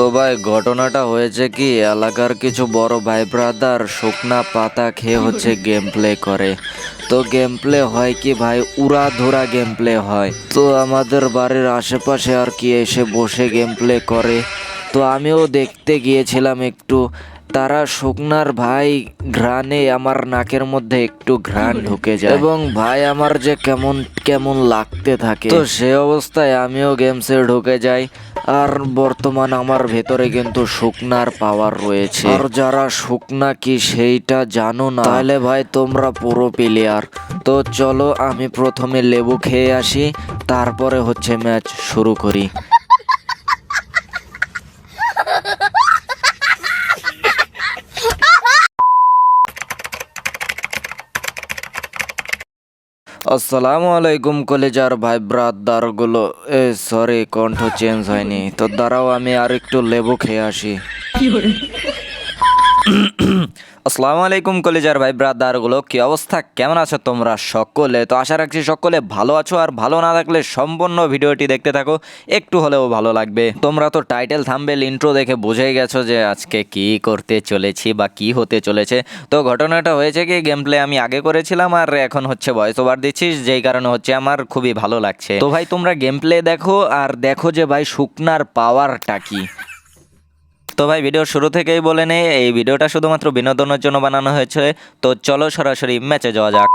তো ভাই ঘটনাটা হয়েছে কি, এলাকার কিছু বড় ভাই ব্রাদার শুকনা পাতা খেয়ে হচ্ছে গেম প্লে করে। তো গেম প্লে হয় কি ভাই? উড়া ধরা গেম প্লে হয়। তো আমাদের বাড়ির আশেপাশে আর কি এসে বসে গেম প্লে করে। তো আমিও দেখতে গিয়েছিলাম একটু। তারা শুকনার ভাই ঘ্রাণে আমার নাকের মধ্যে একটু ঘ্রাণ ঢুকে যায়। এবং ভাই আমার যে কেমন কেমন লাগতে থাকে। তো সে অবস্থায় আমিও গেমসে ঢুকে যাই। আর বর্তমান আমার ভেতরে কিন্তু শুকনার পাওয়ার রয়েছে। আর যারা শুকনা কি সেইটা জানো না? তাহলে ভাই তোমরা পুরো প্লেয়ার তো চলো আমি প্রথমে লেবু খেয়ে আসি তারপরে হচ্ছে ম্যাচ শুরু করি। আসসালামু আলাইকুম কলেজার ভাই ব্রাদারগুলো এ সরি কণ্ঠ চেঞ্জ হয়নি। তো দাঁড়াও, আমি আর একটু লেবু খেয়ে আসি। আসসালামু আলাইকুম কলেজার ভাই ব্রাদারগুলো কি অবস্থা? কেমন আছো তোমরা সকলে? তো আশা রাখছি সকলে ভালো আছো, আর ভালো না থাকলে সম্পূর্ণ ভিডিওটি দেখতে থাকো, একটু হলেও ভালো লাগবে। তোমরা তো টাইটেল থাম্বেল ইন্ট্রো দেখে বুঝেই গেছো যে আজকে কি করতে চলেছি বা কি হতে চলেছে। তো ঘটনাটা হয়েছে কি গেম প্লে আমি আগে করেছিলাম, আর এখন হচ্ছে ভয়েস ওভার দিচ্ছি, যেই কারণে হচ্ছে আমার খুবই ভালো লাগছে। তো ভাই, তোমরা গেম প্লে দেখো, আর দেখো যে ভাই, শুকনার পাওয়ারটা কি। তো ভাই ভিডিওর শুরু থেকেই বলে নেই, এই ভিডিওটা শুধুমাত্র বিনোদনের জন্য বানানো হয়েছে। তো চলো সরাসরি ম্যাচে যাওয়া যাক।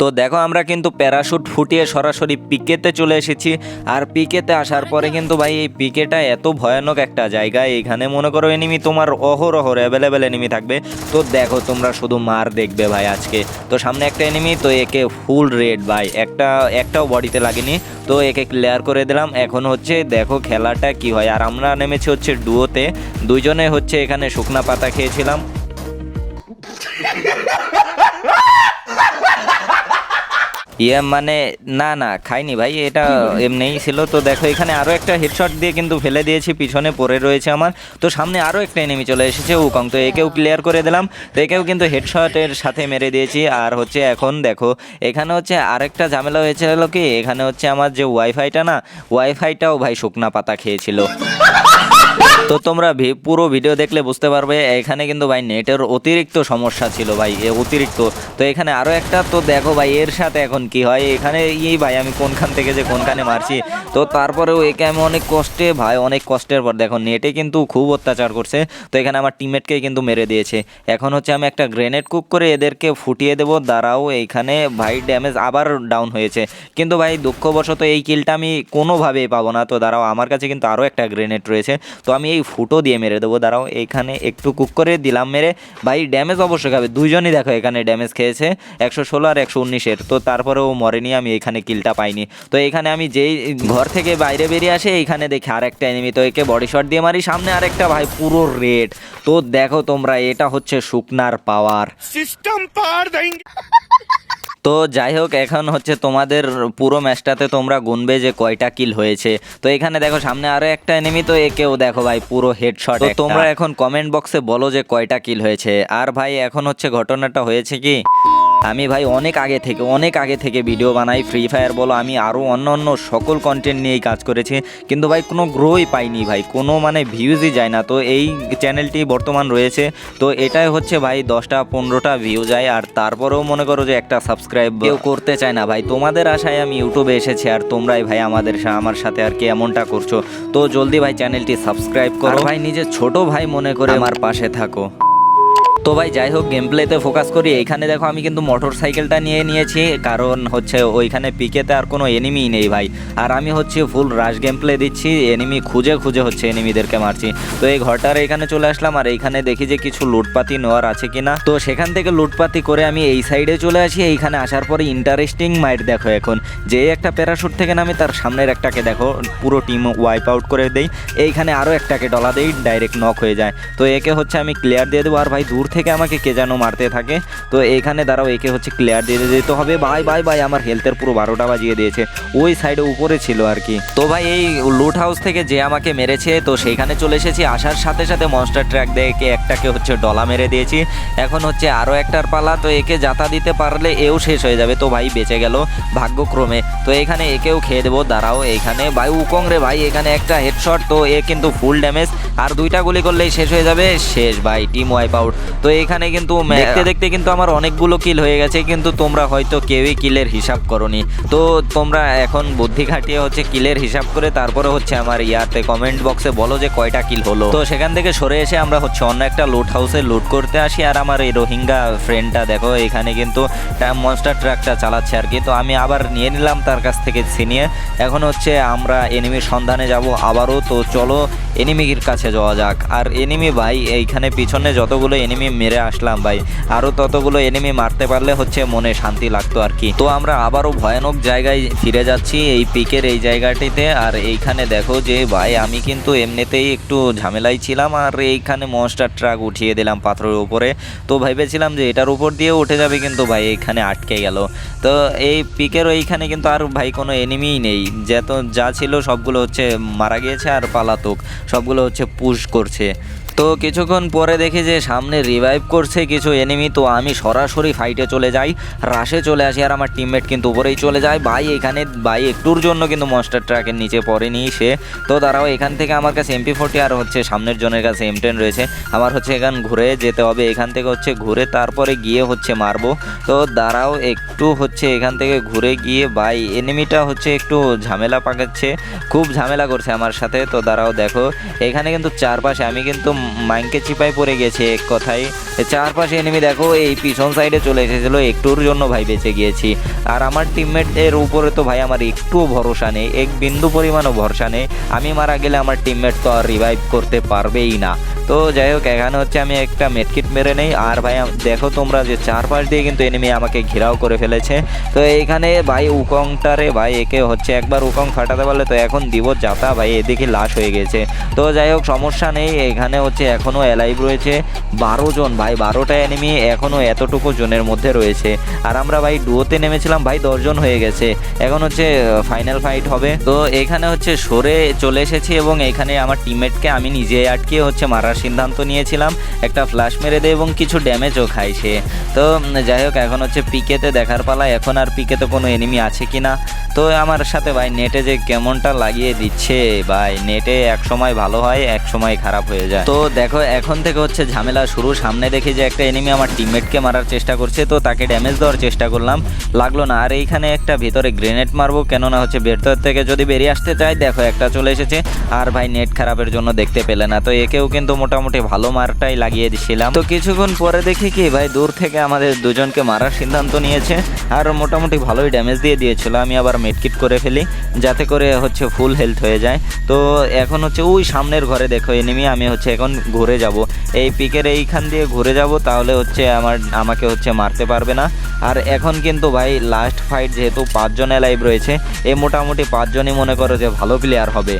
তো দেখো আমরা কিন্তু প্যারাশুট ফুটিয়ে সরাসরি পিকেতে চলে এসেছি। আর পিকেতে আসার পরে কিন্তু ভাই এই পিকেটা এত ভয়ানক একটা জায়গা এইখানে মনে করো এনিমি তোমার অহরহর অ্যাভেলেবেল এনিমি থাকবে। তো দেখো তোমরা শুধু মার দেখবে ভাই আজকে। তো সামনে একটা এনিমি তো একে ফুল রেড ভাই। একটা, একটাও বডিতে লাগেনি। তো একে ক্লিয়ার করে দিলাম। এখন হচ্ছে দেখো খেলাটা কি হয়। আর আমরা নেমেছি হচ্ছে ডুয়োতে দুজনে হচ্ছে এখানে শুকনা পাতা খেয়েছিলাম। ইয়ে মানে না না খাইনি ভাই এটা এমনিই ছিল। তো দেখো এখানে আরও একটা হেডশট দিয়ে কিন্তু ফেলে দিয়েছি পিছনে পড়ে রয়েছে আমার। তো সামনে আরও একটা এনিমি চলে এসেছে উকং। তো একেও ক্লিয়ার করে দিলাম। তো একেও কিন্তু হেডশটের সাথে মেরে দিয়েছি। আর হচ্ছে এখন দেখো এখানে হচ্ছে আরেকটা ঝামেলা হয়েছিল কি? এখানে হচ্ছে আমার যে ওয়াইফাইটা না ওয়াইফাইটাও ভাই শুকনা পাতা খেয়েছিল। তো তোমরা পুরো ভিডিও দেখলে বুঝতে পারবে, এখানে কিন্তু ভাই নেটের অতিরিক্ত সমস্যা ছিল ভাই অতিরিক্ত। তো এখানে আরও একটা, তো দেখো ভাই, এর সাথে এখন কি হয়? এখানে এই ভাই, আমি কোনখান থেকে যে কোনখানে মারছি, তো তারপরেও একে আমি অনেক কষ্টে, ভাই, অনেক কষ্টের পর দেখো, নেটে কিন্তু খুব অত্যাচার করছে। তো এখানে আমার টিমমেটকে কিন্তু মেরে দিয়েছে। এখন হচ্ছে আমি একটা গ্রেনেড কুক করে এদেরকে ফুটিয়ে দেবো, দাঁড়াও এইখানে ভাই ড্যামেজ আবার ডাউন হয়েছে। কিন্তু ভাই, দুঃখবশত এই কিলটা আমি কোনোভাবেই পাবো না। তো দাঁড়াও, আমার কাছে কিন্তু আরও একটা গ্রেনেড রয়েছে। তো আমি এই ফুটো দিয়ে মেরে দেবো। দাঁড়াও এইখানে একটু কুক করে দিলাম মেরে। ভাই ড্যামেজ অবশ্যই খাবে। দুইজনই দেখো এখানে ড্যামেজ খেয়েছে। একশো ষোলো আর একশো উনিশের। তো তারপরেও মরেনি, আমি এখানে কিলটা পাইনি। তো এখানে আমি যেই ঘর থেকে বাইরে বেরিয়ে আসে, এইখানে দেখি আর একটা এনিমি তো একে বডি শট দিয়ে মারি, সামনে আরেকটা ভাই, পুরো রেড তো দেখো তোমরা, এটা হচ্ছে শুকনার পাওয়ার সিস্টেম পাওয়ার তো যাই হোক এখন হচ্ছে তোমাদের পুরো ম্যাচটাতে তোমরা গুনবে যে কয়টা কিল হয়েছে। তো এখানে দেখো সামনে আরও একটা এনিমি তো একেও দেখো ভাই পুরো হেডশট তো তোমরা এখন কমেন্ট বক্সে বলো যে কয়টা কিল হয়েছে। আর ভাই এখন হচ্ছে ঘটনাটা হয়েছে কি? আমি ভাই অনেক আগে থেকে অনেক আগে থেকে ভিডিও বানাই ফ্রি ফায়ার বলো আমি আরও অন্য অন্য সকল কন্টেন্ট নিয়েই কাজ করেছি কিন্তু ভাই কোনো গ্রোই পাইনি ভাই কোনো মানে ভিউজই যায় না। তো এই চ্যানেলটি বর্তমান রয়েছে তো এটাই হচ্ছে ভাই দশটা পনেরোটা ভিউ যায় আর তারপরেও মনে করো যে একটা সাবস্ক্রাইব কেউ করতে চায় না ভাই। তোমাদের আশায় আমি ইউটিউবে এসেছি আর তোমরাই ভাই আমাদের সা- আমার সাথে আর কি এমনটা করছ। তো জলদি ভাই চ্যানেলটি সাবস্ক্রাইব করো। ভাই নিজের ছোট ভাই মনে করে আমার পাশে থাকো। তো ভাই, যাই হোক গেম প্লেতে ফোকাস করি। এখানে দেখো, আমি কিন্তু মোটর সাইকেলটা নিয়ে নিয়েছি। কারণ হচ্ছে, ওইখানে পিকেতে আর কোনো এনিমি নেই ভাই। আর আমি হচ্ছে ফুল রাশ গেম প্লে দিচ্ছি। এনিমি খুঁজে খুঁজে হচ্ছে এনিমিদেরকে মারছি। তো এই ঘরটার এখানে চলে আসলাম। আর এইখানে দেখি যে কিছু লুটপাতি নেওয়ার আছে কিনা। তো সেখান থেকে লুটপাতি করে আমি এই সাইডে চলে আসি। এইখানে আসার পরে ইন্টারেস্টিং মাইট দেখো এখন। যে একটা প্যারাশুট থেকে নামে, তার সামনের একটাকে দেখো, পুরো টিম ওয়াইপ আউট করে দেই। এইখানে আরও একটাকে ডলা দেই ডাইরেক্ট নক হয়ে যায়। তো একে হচ্ছে আমি ক্লিয়ার দিয়ে দেবো। আর ভাই, দূর থেকে আমাকে কে যেন মারতে থাকে। তো এখানে দাঁড়াও, একে হচ্ছে ক্লিয়ার দিয়ে দিতে হবে। ভাই ভাই ভাই আমার হেলথের পুরো বারোটা বাজিয়ে দিয়েছে। ওই সাইডে উপরে ছিল আর কি। তো ভাই, এই লুট হাউস থেকে যে আমাকে মেরেছে, তো সেইখানে চলে এসেছি। আসার সাথে সাথে মনস্টার ট্র্যাক দেখে একটাকে হচ্ছে ডলা মেরে দিয়েছি। এখন হচ্ছে আরও একটার পালা, তো একে যাতা দিতে পারলে এও শেষ হয়ে যাবে। তো ভাই, বেঁচে গেল ভাগ্যক্রমে। তো এখানে একেও খেয়ে দেবো। দাঁড়াও, এখানে ভাই, উকং রে ভাই, এখানে একটা হেডশট তো এ কিন্তু ফুল ড্যামেজ আর দুইটা গুলি করলেই শেষ হয়ে যাবে। শেষ, ভাই টিম ওয়াইপ আউট এখানে কিন্তু দেখতে দেখতে কিন্তু আমার অনেকগুলো কিল হয়ে গেছে কিন্তু তোমরা হয়তো কেউই কিলের হিসাব করনি। তো তোমরা এখন বুদ্ধি খাটিয়ে হচ্ছে কিলের হিসাব করে তারপরে হচ্ছে আমার ইয়াতে কমেন্ট বক্সে বলো যে কয়টা কিল হলো। তো সেখান থেকে সরে এসে আমরা হচ্ছে অন্য একটা লুট হাউসে লুট করতে আসি আর আমার এই রোহিঙ্গা ফ্রেন্ডটা দেখো এখানে কিন্তু মনস্টার ট্রাকটা চালাচ্ছে আর কি। তো আমি আবার নিয়ে নিলাম তার কাছ থেকে ছিনিয়ে। এখন হচ্ছে আমরা এনিমির সন্ধানে যাব আবারও। তো চলো এনিমির কাছে যাওয়া যাক। আর এনিমি ভাই, এইখানে পিছনে যতগুলো এনিমি মেরে আসলাম ভাই আরও ততগুলো এনিমি মারতে পারলে হচ্ছে মনে শান্তি লাগতো আর কি। তো আমরা আবারও ভয়ানক জায়গায় ফিরে যাচ্ছি এই পিকের এই জায়গাটিতে। আর এইখানে দেখো যে ভাই, আমি কিন্তু এমনিতেই একটু ঝামেলাই ছিলাম, আর এইখানে মনস্টার ট্রাক উঠিয়ে দিলাম পাথরের উপরে। তো ভেবেছিলাম যে এটার উপর দিয়ে উঠে যাবে কিন্তু ভাই, এইখানে আটকে গেল। তো এই পিকের এইখানে কিন্তু আর ভাই কোনো এনিমিই নেই। যত যা ছিল সবগুলো হচ্ছে মারা গিয়েছে আর পালাতক। সবগুলো হচ্ছে পুশ করছে। তো কিছুক্ষণ পরে দেখি যে সামনে রিভাইভ করছে কিছু এনিমি তো আমি সরাসরি ফাইটে চলে যাই। রাশে চলে আসি আর আমার টিমমেট কিন্তু উপরেই চলে যায়। ভাই এখানে, ভাই একটুর জন্য কিন্তু মনস্টার ট্রাকের নিচে পড়েনি সে। তো দাঁড়াও, এখান থেকে আমার কাছে এমপি ফোর্টি আর হচ্ছে সামনের জনের কাছে এম টেন রয়েছে। আমার হচ্ছে এখান ঘুরে যেতে হবে, এখান থেকে হচ্ছে ঘুরে তারপরে গিয়ে হচ্ছে মারবো। তো দাঁড়াও, একটু হচ্ছে এখান থেকে ঘুরে গিয়ে, ভাই এনিমিটা হচ্ছে একটু ঝামেলা পাকাচ্ছে, খুব ঝামেলা করছে আমার সাথে। তো দাঁড়াও, দেখো, এখানে কিন্তু চারপাশে আমি কিন্তু মাইনকে চিপাই পড়ে গেছে এক কথায়। চারপাশে এনিমি দেখো, এই পিছন সাইডে চলে এসেছিল, একটুর জন্য ভাই বেঁচে গিয়েছি। আর আমার টিমমেটের উপরে তো ভাই আমার একটুও ভরসা নেই, এক বিন্দু পরিমাণও ভরসা নেই। আমি মারা গেলে আমার টিমমেট তো আর রিভাইভ করতে পারবেই না। তো যাই হোক, এখানে হচ্ছে আমি একটা মেটকিট মেরে নেই। আর ভাই দেখো তোমরা যে চারপাশ দিয়ে কিন্তু এনিমি আমাকে ঘেরাও করে ফেলেছে। তো এইখানে ভাই উকংটারে ভাই, একে হচ্ছে একবার উকং ফাটাতে পারলে তো এখন দিব, যাতা ভাই এদিকে লাশ হয়ে গেছে। তো যাই হোক, সমস্যা নেই, এখানে হচ্ছে এখনও অ্যালাইভ রয়েছে। বারো জন, ভাই, বারোটা এনিমি এখনও এতটুকু জনের মধ্যে রয়েছে। আর আমরা ভাই ডুয়োতে নেমেছিলাম, ভাই দশজন হয়ে গেছে। এখন হচ্ছে ফাইনাল ফাইট হবে। তো এখানে হচ্ছে সরে চলে এসেছি এবং এখানে আমার টিমমেটকে আমি নিজে আটকে হচ্ছে মারার সিদ্ধান্ত নিয়েছিলাম। একটা ফ্ল্যাশ মেরে দেয় এবং কিছু ড্যামেজও খাই সে। তো যাই হোক, এখন হচ্ছে পিকেতে দেখার পালা। এখন আর পিকেতে কোনো এনিমি আছে কি না তো আমার সাথে ভাই নেটে যে কেমনটা লাগিয়ে দিচ্ছে, ভাই, নেটে এক সময় ভালো হয়, এক সময় খারাপ হয়ে যায়। তো দেখো, এখন থেকে হচ্ছে ঝামেলা শুরু। সামনে দেখি যে একটা এনিমি আমার টিমমেটকে মারার চেষ্টা করছে, তো তাকে ড্যামেজ দেওয়ার চেষ্টা করলাম। লাগল না। আর এইখানে একটা ভিতরে গ্রেনেড মারবো, কেননা হচ্ছে ভেতর থেকে যদি বেরিয়ে আসতে চাই দেখো একটা চলে এসেছে। আর ভাই নেট খারাপের জন্য দেখতে পেলে না। তো একেও কিন্তু মোটামুটি ভালো মারটাই লাগিয়ে দিছিলাম। তো কিছুক্ষণ পরে দেখি কি ভাই, দূর থেকে আমাদের দুজনকে মারার সিদ্ধান্ত নিয়েছে। আর মোটামুটি ভালোই ড্যামেজ দিয়ে দিয়েছিল। আমি আবার মেডকিট করে ফেলি, যাতে করে হচ্ছে ফুল হেলথ হয়ে যায়। তো এখন হচ্ছে, ওই সামনের ঘরে দেখো এনিমি আমি হচ্ছে এখন ঘুরে যাব। এই পিকের এইখান দিয়ে ঘুরে যাব, তাহলে হচ্ছে আমার, আমাকে হচ্ছে মারতে পারবে না। আর এখন কিন্তু ভাই লাস্ট ফাইট যেহেতু পাঁচজন লাইভ রয়েছে, এ মোটামুটি পাঁচজনই মনে করো যে ভালো প্লেয়ার হবে।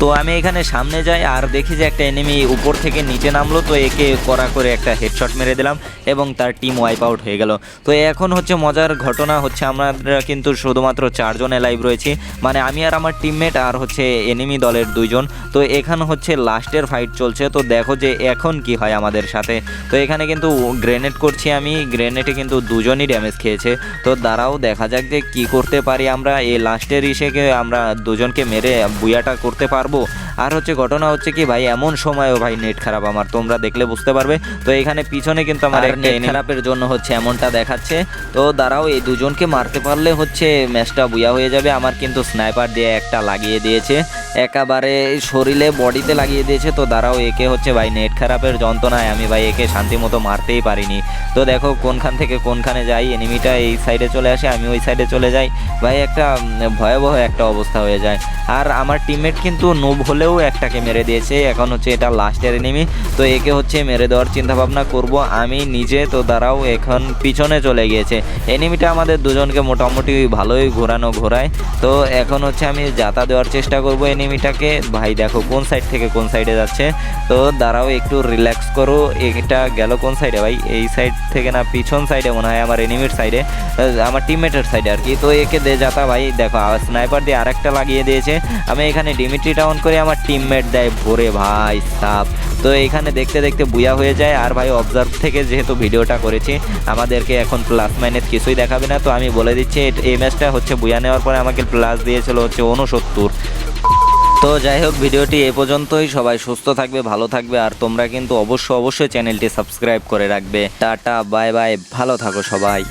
তো আমি এখানে সামনে যাই আর দেখি যে একটা এনিমি উপর থেকে নিচে নামলো, তো একে করা করে একটা হেডশট মেরে দিলাম এবং তার টিম ওয়াইপ আউট হয়ে গেল। তো এখন হচ্ছে মজার ঘটনা হচ্ছে আমরা কিন্তু শুধুমাত্র চারজন লাইভ রয়েছি। মানে আমি আর আমার টিমমেট আর হচ্ছে এনিমি দলের দুইজন। তো এখানে হচ্ছে লাস্টের ফাইট চলছে। তো দেখো যে এখন কি হয় আমাদের সাথে। তো এখানে কিন্তু গ্রেনেড করছি আমি। গ্রেনেডে কিন্তু দুজনই ড্যামেজ খেয়েছে। তো দাঁড়াও, দেখা যাক যে কি করতে পারি আমরা। এই লাস্টের ইসেকে আমরা দুজনকে মেরে বুয়াটা করতে পারব। আর হচ্ছে ঘটনা হচ্ছে কি ভাই এমন সময়ও ভাই নেট খারাপ আমার তোমরা দেখলে বুঝতে পারবে। তো এখানে পিছনে কিন্তু আমার নেট খারাপের জন্য হচ্ছে এমনটা দেখাচ্ছে। তো দাঁড়াও এই দুজনকে মারতে পারলে হচ্ছে ম্যাচটা বুয়া হয়ে যাবে। আমার কিন্তু স্নাইপার দিয়ে একটা লাগিয়ে দিয়েছে। একেবারে শরীরে বডিতে লাগিয়ে দিয়েছে। তো দাঁড়াও, একে হচ্ছে ভাই নেট খারাপের যন্ত্রণায় আমি ভাই একে শান্তি মতো মারতেই পারিনি। তো দেখো কোনখান থেকে কোনখানে যাই এনিমিটা এই সাইডে চলে আসে আমি ওই সাইডে চলে যাই। ভাই একটা ভয়াবহ একটা অবস্থা হয়ে যায়। আর আমার টিমমেট কিন্তু নুব হলেও একটাকে মেরে দিয়েছে, এখন হচ্ছে এটা লাস্টের এনিমি তো একে হচ্ছে মেরে দেওয়ার চিন্তা ভাবনা করব আমি নিজে। তো দাঁড়াও, এখন পিছনে চলে গিয়েছে। এনিমিটা আমাদের দুজনকে মোটামুটি ভালোই ঘোরানো ঘোরায়। তো এখন হচ্ছে আমি যাতা দেওয়ার চেষ্টা করব এনিমি এনিমিটাকে ভাই দেখো কোন সাইড থেকে কোন সাইডে যাচ্ছে। তো দাঁড়াও, একটু রিল্যাক্স করো, এটা গেল কোন সাইডে ভাই? এই সাইড থেকে না পিছন সাইডে মনে হয়, আমার এনিমির সাইডে আমার টিমমেটের সাইডে আর কি তো একে দে যাতা ভাই, দেখো স্নাইপার দিয়ে আরেকটা লাগিয়ে দিয়েছে। আমি এখানে ডিমিট্রিটা অন করে আমার টিমমেট দেয়, ভোরে ভাই, সাপ। তো এখানে দেখতে দেখতে বুয়া হয়ে যায়। আর ভাই অবজার্ভ থেকে যেহেতু ভিডিওটা করেছি, আমাদেরকে এখন প্লাস মাইনাস কিছুই দেখাবে না। তো আমি বলে দিচ্ছি এই ম্যাচটা হচ্ছে বুয়া নেওয়ার পরে আমাকে প্লাস দিয়েছিল হচ্ছে উনসত্তর তো যাই হোক, ভিডিওটি এ পর্যন্তই। সবাই সুস্থ থাকবে, ভালো থাকবে, আর তোমরা কিন্তু অবশ্যই অবশ্যই চ্যানেলটি সাবস্ক্রাইব করে রাখবে। টাটা, বাই বাই, ভালো থাকো সবাই।